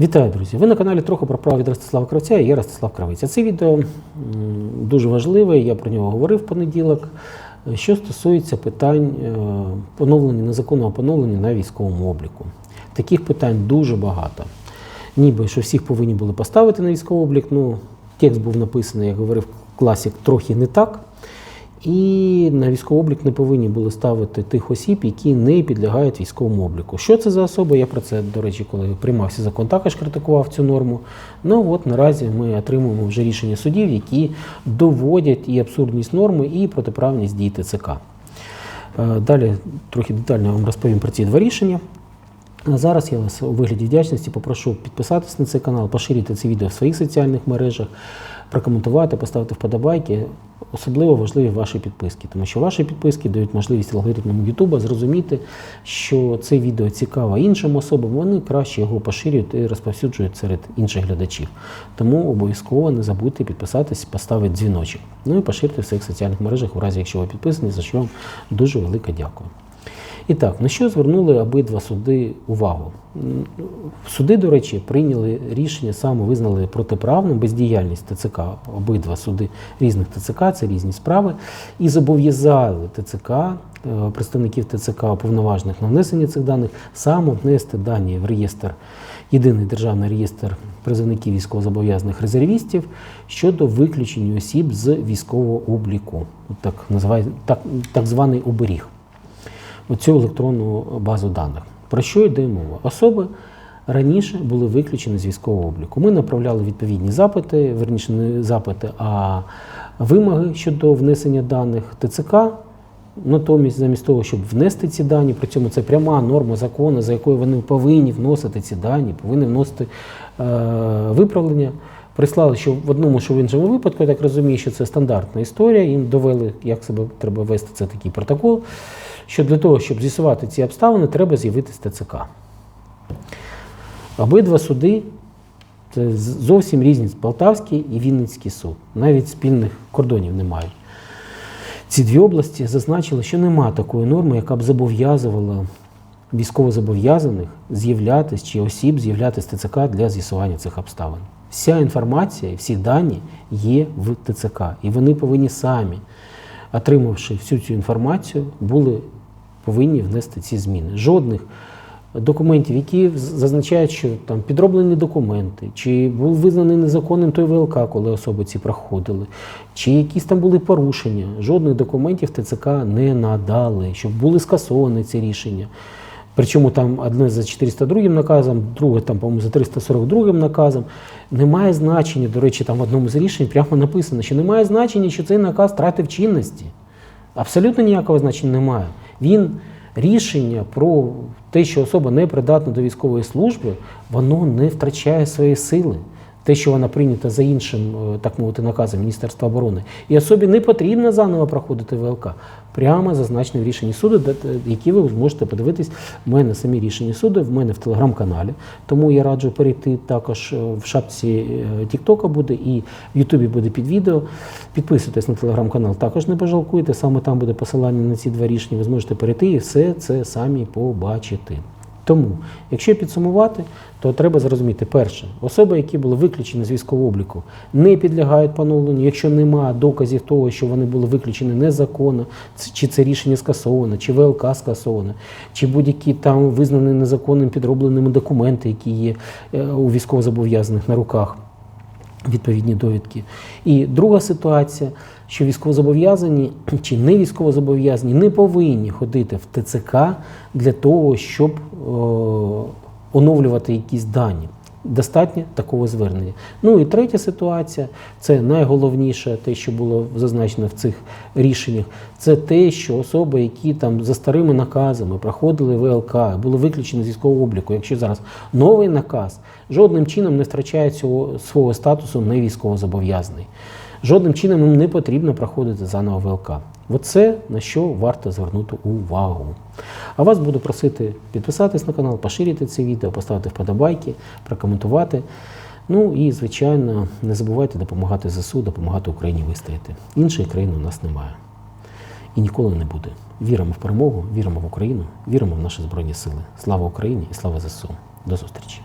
Вітаю, друзі! Ви на каналі трохи про право від Ростислава Кравця і я Ростислав Кравець. А Це відео дуже важливе, я про нього говорив в понеділок. Що стосується питань е, поновлення незаконного поновлення на військовому обліку. Таких питань дуже багато. Ніби що всіх повинні були поставити на військовий облік. Ну, текст був написаний, як говорив класик, трохи не так. І на військовий облік не повинні були ставити тих осіб, які не підлягають військовому обліку. Що це за особи? Я про це, до речі, коли приймався закон, також критикував цю норму. Ну от наразі ми отримуємо вже рішення судів, які доводять і абсурдність норми, і протиправність дій ТЦК. Е, Далі трохи детально вам розповім про ці два рішення. А зараз я вас у вигляді вдячності попрошу підписатись на цей канал, поширити це відео в своїх соціальних мережах, прокоментувати, поставити вподобайки. Особливо важливі ваші підписки, тому що ваші підписки дають можливість алгоритмам YouTube зрозуміти, що це відео цікаво іншим особам, вони краще його поширюють і розповсюджують серед інших глядачів. Тому обов'язково не забудьте підписатись, поставити дзвіночок. Ну і поширити в своїх соціальних мережах, у разі якщо ви підписані, за що вам дуже велике дякую. І так, на що звернули обидва суди увагу? Суди, до речі, прийняли рішення, саме визнали протиправним бездіяльність ТЦК. Обидва суди різних ТЦК, це різні справи, і зобов'язали ТЦК, е, представників ТЦК уповноважених на внесення цих даних, саме внести дані в реєстр, єдиний державний реєстр призовників військовозобов'язаних резервістів щодо виключення осіб з військового обліку. Так, називає, так, так званий оберіг оцю електронну базу даних. Про що йде мова? Особи раніше були виключені з військового обліку. Ми направляли відповідні запити, верніше не запити, а вимоги щодо внесення даних ТЦК. Натомість, замість того, щоб внести ці дані, при цьому це пряма норма закону, за якою вони повинні вносити ці дані, повинні вносити е, виправлення. Прислали, що в одному, що в іншому випадку, я так розумію, що це стандартна історія. Їм довели, як себе треба вести це такий протокол. Що для того, щоб з'ясувати ці обставини, треба з'явитись ТЦК. Обидва суди це зовсім різні Полтавський і Вінницький суд. Навіть спільних кордонів не мають. Ці дві області зазначили, що нема такої норми, яка б зобов'язувала військовозобов'язаних з'являтись чи осіб з'являтись в ТЦК для з'ясування цих обставин. Вся інформація, всі дані є в ТЦК, і вони повинні самі, отримавши всю цю інформацію, були повинні внести ці зміни. Жодних документів, які зазначають, що там підроблені документи, чи був визнаний незаконним той ВЛК, коли особи ці проходили, чи якісь там були порушення. Жодних документів ТЦК не надали, щоб були скасовані ці рішення. Причому там одне за 402 наказом, друге там, по-моєму, за 342 наказом. Немає значення, до речі, там в одному з рішень прямо написано, що немає значення, що цей наказ втратив чинності. Абсолютно ніякого значення немає. Він рішення про те, що особа не придатна до військової служби, воно не втрачає своєї сили. Те, що вона прийнята за іншим, е, так мовити, наказом Міністерства оборони, і особі не потрібно заново проходити ВЛК. Прямо зазначено в рішенні суду, які ви зможете подивитись. В мене самі рішення суду, в мене в телеграм-каналі. Тому я раджу перейти також е, в шапці е, Тіктока буде і в Ютубі буде під відео. Підписуйтесь на телеграм-канал, також не пожалкуйте. Саме там буде посилання на ці два рішення. Ви зможете перейти і все це самі побачити. Тому, якщо підсумувати, то треба зрозуміти, перше, особи, які були виключені з військового обліку, не підлягають поновленню, якщо немає доказів того, що вони були виключені незаконно, чи це рішення скасоване, чи ВЛК скасоване, чи будь-які там визнані незаконним підробленими документи, які є е, у військовозобов'язаних на руках відповідні довідки. І друга ситуація, що військовозобов'язані чи не військовозобов'язані не повинні ходити в ТЦК для того, щоб е, оновлювати якісь дані. Достатньо такого звернення. Ну і третя ситуація це найголовніше, те, що було зазначено в цих рішеннях, це те, що особи, які там за старими наказами проходили ВЛК, були виключені з військового обліку. Якщо зараз новий наказ жодним чином не втрачає цього свого статусу не військовозобов'язаний. Жодним чином їм не потрібно проходити заново ВЛК. Оце на що варто звернути увагу. А вас буду просити підписатись на канал, поширити це відео, поставити вподобайки, прокоментувати. Ну і, звичайно, не забувайте допомагати ЗСУ, допомагати Україні вистояти. Іншої країни у нас немає. І ніколи не буде. Віримо в перемогу, віримо в Україну, віримо в наші Збройні Сили. Слава Україні і слава ЗСУ. До зустрічі!